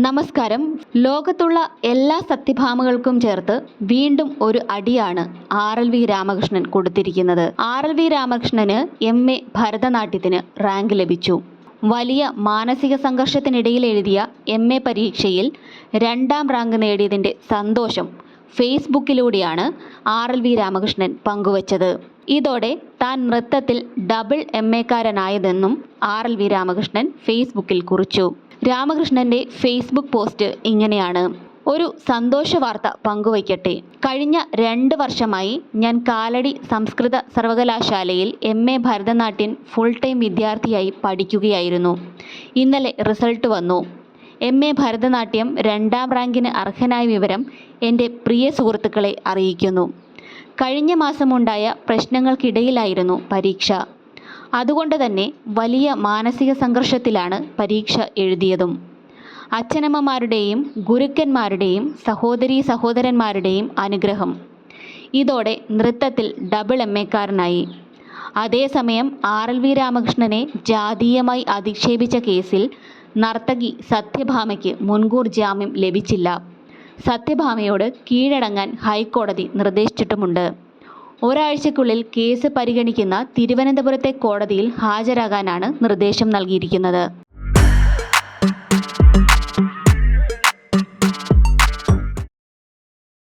നമസ്കാരം. ലോകത്തുള്ള എല്ലാ സത്യഭാമകൾക്കും ചേർത്ത് വീണ്ടും ഒരു അടിയാണ് ആർ എൽ വി രാമകൃഷ്ണൻ കൊടുത്തിരിക്കുന്നത്. ആർ എൽ വി രാമകൃഷ്ണന് എം എ ഭരതനാട്യത്തിന് റാങ്ക് ലഭിച്ചു. വലിയ മാനസിക സംഘർഷത്തിനിടയിൽ എഴുതിയ എം എ പരീക്ഷയിൽ രണ്ടാം റാങ്ക് നേടിയതിന്റെ സന്തോഷം ഫേസ്ബുക്കിലൂടെയാണ് ആർ എൽ വി രാമകൃഷ്ണൻ പങ്കുവച്ചത്. ഇതോടെ താൻ നൃത്തത്തിൽ ഡബിൾ എം എക്കാരനായതെന്നും ആർ എൽ വി രാമകൃഷ്ണൻ ഫേസ്ബുക്കിൽ കുറിച്ചു. രാമകൃഷ്ണന്റെ ഫേസ്ബുക്ക് പോസ്റ്റ് ഇങ്ങനെയാണ്. ഒരു സന്തോഷ വാർത്ത പങ്കുവയ്ക്കട്ടെ. കഴിഞ്ഞ രണ്ട് വർഷമായി ഞാൻ കാലടി സംസ്കൃത സർവകലാശാലയിൽ M A Bharatanatyam full time വിദ്യാർത്ഥിയായി പഠിക്കുകയായിരുന്നു. ഇന്നലെ റിസൾട്ട് വന്നു. എം എ ഭരതനാട്യം രണ്ടാം റാങ്കിന് അർഹനായ വിവരം എന്റെ പ്രിയ സുഹൃത്തുക്കളെ അറിയിക്കുന്നു. കഴിഞ്ഞ മാസമുണ്ടായ പ്രശ്നങ്ങൾക്കിടയിലായിരുന്നു പരീക്ഷ. അതുകൊണ്ട് തന്നെ വലിയ മാനസിക സംഘർഷത്തിലാണ് പരീക്ഷ എഴുതിയതും. അച്ഛനമ്മമാരുടെയും ഗുരുക്കന്മാരുടെയും സഹോദരീ സഹോദരന്മാരുടെയും അനുഗ്രഹം. ഇതോടെ നൃത്തത്തിൽ ഡബിൾ എം എക്കാരനായി അതേസമയം ആർ എൽ വി രാമകൃഷ്ണനെ ജാതീയമായി അധിക്ഷേപിച്ച കേസിൽ നർത്തകി സത്യഭാമയ്ക്ക് മുൻകൂർ ജാമ്യം ലഭിച്ചില്ല. സത്യഭാമയോട് കീഴടങ്ങാൻ ഹൈക്കോടതി നിർദ്ദേശിച്ചിട്ടുമുണ്ട്. ഒരാഴ്ചയ്ക്കുള്ളിൽ കേസ് പരിഗണിക്കുന്ന തിരുവനന്തപുരത്തെ കോടതിയിൽ ഹാജരാകാനാണ് നിർദ്ദേശം നൽകിയിരിക്കുന്നത്.